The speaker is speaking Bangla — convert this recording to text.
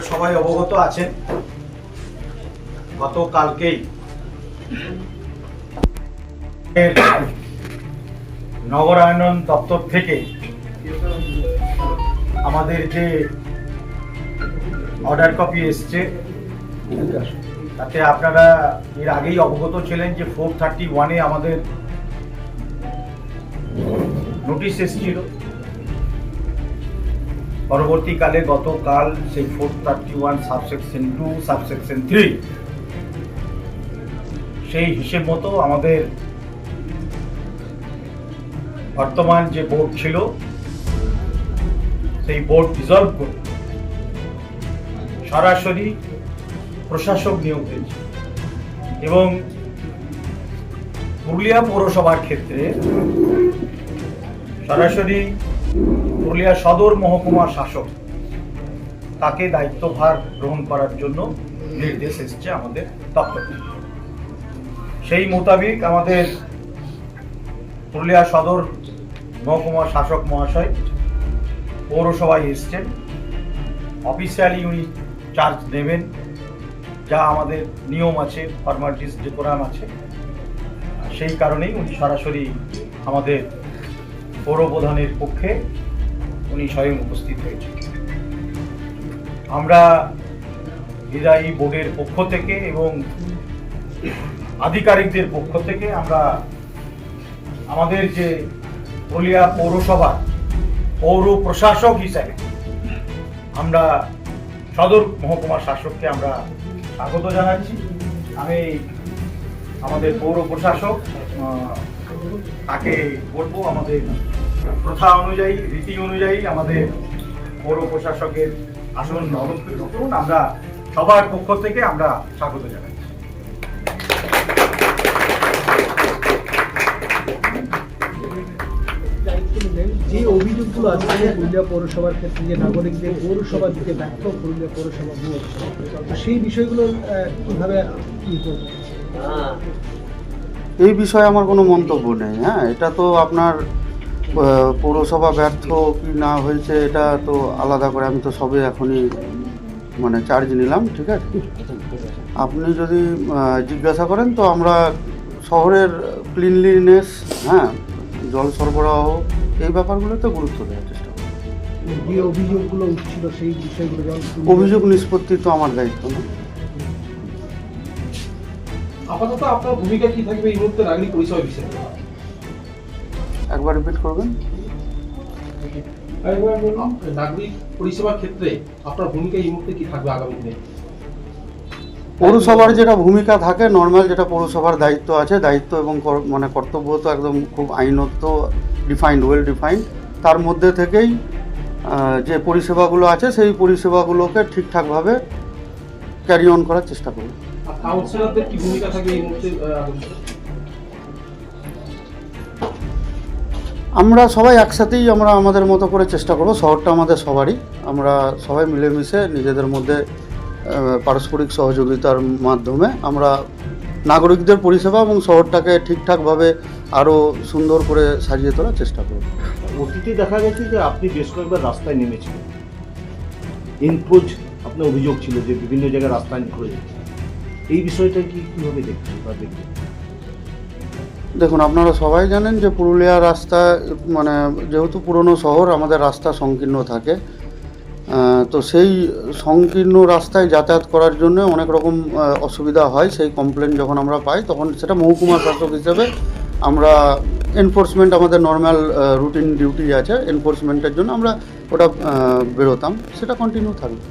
আপনারা সবাই অবগত আছেন। গতকালকেই এর নগরায়ণ দপ্তর থেকে আমাদের যে অর্ডার কপি এসছে, তাতে আপনারা এর আগেই অবগত ছিলেন যে ফোর থার্টি ওয়ানে আমাদের নোটিশ এসেছিল। পরবর্তীকালে গতকাল সেই four thirty one subsection two, subsection three. সেই হিসেব মতো আমাদের বর্তমান যে বোর্ড ছিল, সেই বোর্ড ডিজলভ করে সরাসরি প্রশাসক নিয়োগ হয়েছে। এবং পুরুলিয়া পৌরসভার ক্ষেত্রে সরাসরি পুরুলিয়া সদর মহকুমা শাসক তাকে দায়িত্বভার গ্রহণ করার জন্য নির্দেশ এসছে আমাদের দপ্তর সেই মোতাবেক আমাদের পুরুলিয়া সদর মহকুমা শাসক মহাশয় পৌরসভায় এসছেন। অফিসিয়ালি উনি চার্জ নেবেন, যা আমাদের নিয়ম আছে ফর্মালিটিস ডেকোরাম আছে, সেই কারণেই উনি সরাসরি আমাদের পৌর প্রধানের পক্ষে উনি স্বয়ং উপস্থিত হয়েছেন আমরা বিদায়ী বোর্ডের পক্ষ থেকে এবং আধিকারিকদের পক্ষ থেকে আমরা আমাদের যে পুরুলিয়া পৌরসভা পৌর প্রশাসক হিসাবে আমরা সদর মহকুমা শাসককে আমরা স্বাগত জানাচ্ছি। আমি আমাদের পৌর প্রশাসক তাকে বলব আমাদের প্রথা অনুযায়ী রীতি অনুযায়ী আমাদের পৌর প্রশাসকের আসন অলঙ্কৃত করুন আমরা সবার পক্ষ থেকে আমরা স্বাগত জানাই। যে অভিযোগগুলো আছে পুরুলিয়া পৌরসভার ক্ষেত্রে যে নাগরিকদের পৌরসভা দিতে ব্যর্থ পুরুলিয়া পৌরসভা তো সেই বিষয়গুলো কীভাবে ই করবে? এই বিষয়ে আমার কোনো মন্তব্য নেই হ্যাঁ? এটা তো আপনার পৌরসভা ব্যর্থ কি না হয়েছে এটা তো আলাদা করে আমি তো সবে এখনই মানে চার্জ নিলাম ঠিক আছে? আপনি যদি জিজ্ঞাসা করেন তো আমরা শহরের ক্লিনলিনেস হ্যাঁ জল সরবরাহ এই ব্যাপারগুলোতে গুরুত্ব দেওয়ার চেষ্টা করি যে অভিযোগগুলো উঠছিল সেই বিষয়গুলো অভিযোগ নিষ্পত্তি তো আমার দায়িত্ব না। আপাতত আপনার ভূমিকা কি থাকবে এই মুহূর্তে নাগরিক পরিষেবা বিষয়ে? একবার রিপিট করবেন। নাগরিক পরিষেবার ক্ষেত্রে আপনার ভূমিকা এই মুহূর্তে কি থাকবে আগামী দিনে? পৌরসভার যেটা ভূমিকা থাকে নর্মাল যেটা পৌরসভার দায়িত্ব আছে দায়িত্ব এবং মানে কর্তব্য তো একদম খুব আইনত ডিফাইন্ড ওয়েল ডিফাইন্ড তার মধ্যে থেকেই যে পরিষেবাগুলো আছে সেই পরিষেবাগুলোকে ঠিকঠাকভাবে ক্যারি অন করার চেষ্টা করব আর কাউন্সিলরদের কি ভূমিকা থাকবে এই মুহূর্তে? আমরা সবাই একসাথেই আমরা আমাদের মতো করে চেষ্টা করব। শহরটা আমাদের সবারই। আমরা সবাই মিলেমিশে নিজেদের মধ্যে পারস্পরিক সহযোগিতার মাধ্যমে আমরা নাগরিকদের পরিষেবা এবং শহরটাকে ঠিকঠাকভাবে আরও সুন্দর করে সাজিয়ে তোলার চেষ্টা করব। অতীতে দেখা গেছে যে আপনি বেশ কয়েকবার রাস্তায় নেমেছিলেন। এনক্রোচ আপনার অভিযোগ ছিল যে বিভিন্ন জায়গায় রাস্তায় করে যাচ্ছে এই বিষয়টা কি কীভাবে দেখছেন বা দেখবেন দেখুন, আপনারা সবাই জানেন যে পুরুলিয়া রাস্তা মানে যেহেতু পুরনো শহর, আমাদের রাস্তা সংকীর্ণ থাকে। তো সেই সংকীর্ণ রাস্তায় যাতায়াত করার জন্য অনেক রকম অসুবিধা হয়। সেই কমপ্লেন যখন আমরা পাই, তখন সেটা মহকুমা শাসক হিসেবে আমরা এনফোর্সমেন্ট আমাদের নর্মাল রুটিন ডিউটি আছে। এনফোর্সমেন্টের জন্য আমরা ওটা বেরোতাম। সেটা কন্টিনিউ থাকবে।